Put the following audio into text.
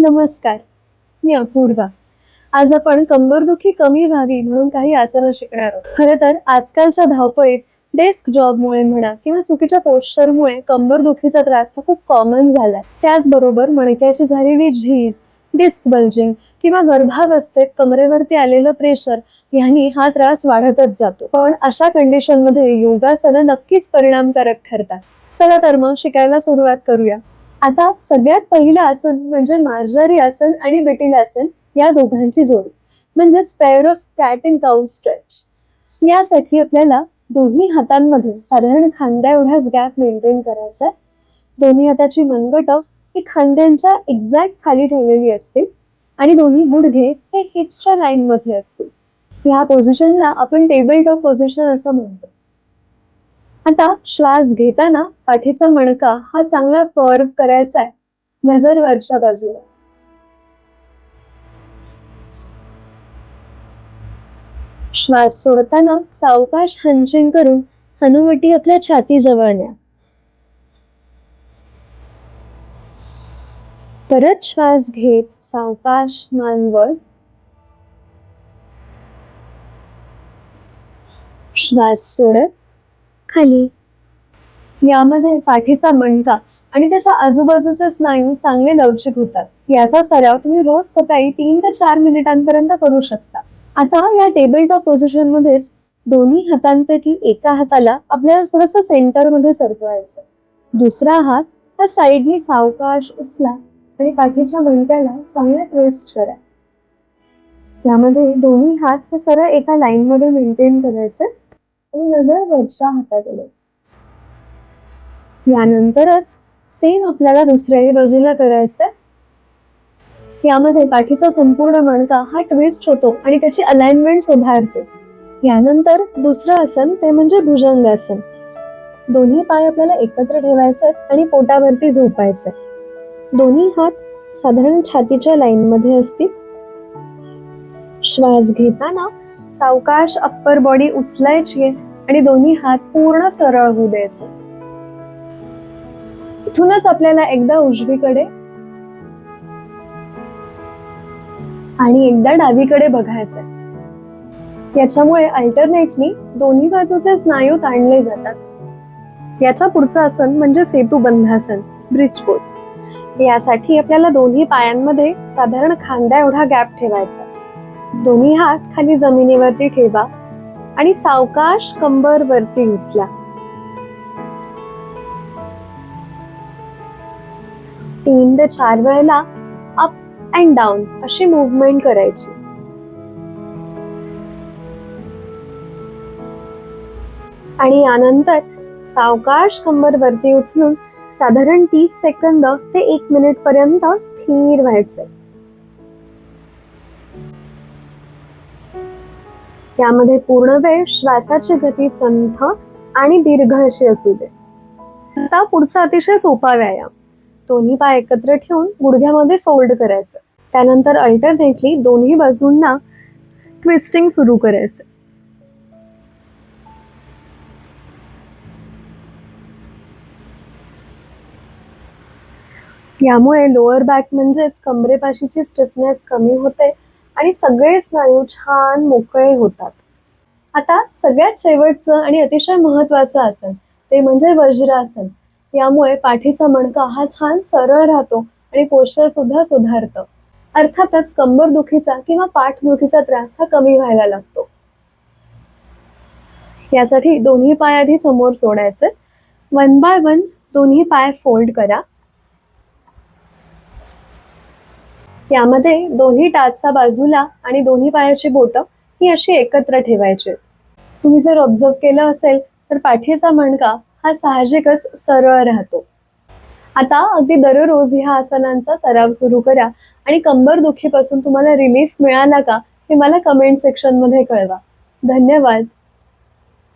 नमस्कार. मी अपूर्वा. आज आपण कंबरदुखी कमी व्हावी म्हणून काही आसनं शिकणार आहोत. खरं तर आजकालच्या धावपळीत डेस्क जॉबमुळे म्हणा किंवा चुकीच्या पोस्टरमुळे कंबरदुखीचा त्रास हा खूप कॉमन झालाय. त्याचबरोबर मणक्याची झालेली झीज डिस्क बल्जिंग किंवा गर्भावस्थेत कमरेवरती आलेलं प्रेशर यांनी हा त्रास वाढतच जातो. पण अशा कंडिशनमध्ये योगासनं नक्कीच परिणामकारक ठरतात. चला तर मग शिकायला सुरुवात करूया. आता सगळ्यात पहिलं आसन म्हणजे मार्जारी आसन आणि बिटील आसन या दोघांची जोडी. म्हणजेच pair of cat and cow stretch यासाठी आपल्याला दोन्ही हातांमध्ये साधारण खांद्या एवढाच गॅप मेंटेन करायचा आहे. दोन्ही हाताची मनगट ही खांद्यांच्या एक्झॅक्ट खाली ठेवलेली असते आणि दोन्ही गुडघे हे हिप्सच्या लाईन मध्ये असतील या पोझिशनला आपण टेबल टॉप पोझिशन असं म्हणतो. आता श्वास घेताना पाठीचा मणका हा चांगला कर्व करायचा आहे. नजर वरच्या बाजूला. श्वास सोडताना सावकाश हंचिंग करून हनुवटी आपल्या छातीजवळ न्या. परत श्वास घेत सावकाश मानवळ श्वास सोडत खाली. यामध्ये पाठीचा मणका आणि त्याच्या आजूबाजूचे स्नायू चांगले लवचिक होतात. याचा सराव तुम्ही रोज सकाळी तीन ते चार मिनिटांपर्यंत करू शकता. आता या टेबल टॉप पोझिशन मध्येच दोन्ही हातांपैकी एका हाताला आपल्याला थोडस सेंटरमध्ये सरकवायचं. दुसरा हात हा साईडनी सावकाश उचला आणि पाठीच्या मणक्याला चांगला ट्विस्ट करा. त्यामध्ये दोन्ही हात हे सरळ एका लाईन मध्ये मेंटेन करायचे. नजर वरच्या हाताकडे यानंतरच सेम आपल्याला दुसऱ्याही बाजूला करायचंय यामध्ये पाठीचा संपूर्ण मणका हा ट्विस्ट होतो आणि त्याची अलाइनमेंट सुधारते. यानंतर दुसरं आसन ते म्हणजे भुजंगासन. दोन्ही पाय आपल्याला एकत्र ठेवायचे आणि पोटावरती झोपायचे दोन्ही हात साधारण छातीच्या लाईन मध्ये असतील. श्वास घेताना सावकाश अप्पर बॉडी उचलायची आणि दोन्ही हात पूर्ण सरळ होऊ द्यायचे. इथूनच आपल्याला एकदा उजवीकडे आणि एकदा डावीकडे बघायचंय. याच्यामुळे अल्टरनेटली दोन्ही बाजूचे स्नायू ताणले जातात. याच्या पुढचं आसन म्हणजे सेतुबंधासन ब्रिज पोज यासाठी आपल्याला दोन्ही पायांमध्ये साधारण खांद्या एवढा गॅप ठेवायचा. दोन्ही हात खाली जमिनीवरती ठेवा आणि सावकाश कंबर वरती उचला. तीन ते चार वेळेला अप अँड डाऊन अशी मुवमेंट करायची. आणि यानंतर सावकाश कंबर वरती उचलून साधारण तीस सेकंद ते एक मिनिट पर्यंत स्थिर व्हायचे. त्यामध्ये पूर्ण वेळ श्वासाची गती संथ आणि दीर्घ अशी असू दे. आता पुढचा अतिशय सोपा व्यायाम. दोन्ही पाय एकत्र ठेवून गुडघ्यामध्ये फोल्ड करायचं. त्यानंतर अल्टरनेटली दोन्ही बाजूंना ट्विस्टिंग सुरू करायचं. यामुळे लोअर बॅक म्हणजेच कमरेपाशीची स्टिफनेस कमी होते आणि सगळे स्नायू छान मोकळे होतात. आता सगळ्यात शेवटचं आणि अतिशय महत्वाचं आसन ते म्हणजे वज्रासन. यामुळे पाठीचा मणका हा छान सरळ राहतो आणि पोश्चर सुद्धा सुधारतं. अर्थातच कंबर दुखीचा किंवा पाठ दुखीचा त्रास हा कमी व्हायला लागतो. यासाठी दोन्ही पाय आधी समोर सोडायचे. वन बाय वन दोन्ही पाय फोल्ड करा. यामध्ये दोन्ही टाचचा बाजूला आणि दोन्ही पायाची बोटं ही अशी एकत्र ठेवायची. तुम्ही जर ऑब्झर्व केलं असेल तर पाठीचा मणका हा साहजिकच सरळ राहतो. आता अगदी दररोज ह्या आसनांचा सराव सुरू करा आणि कंबर दुखीपासून तुम्हाला रिलीफ मिळाला का हे मला कमेंट सेक्शनमध्ये कळवा. धन्यवाद.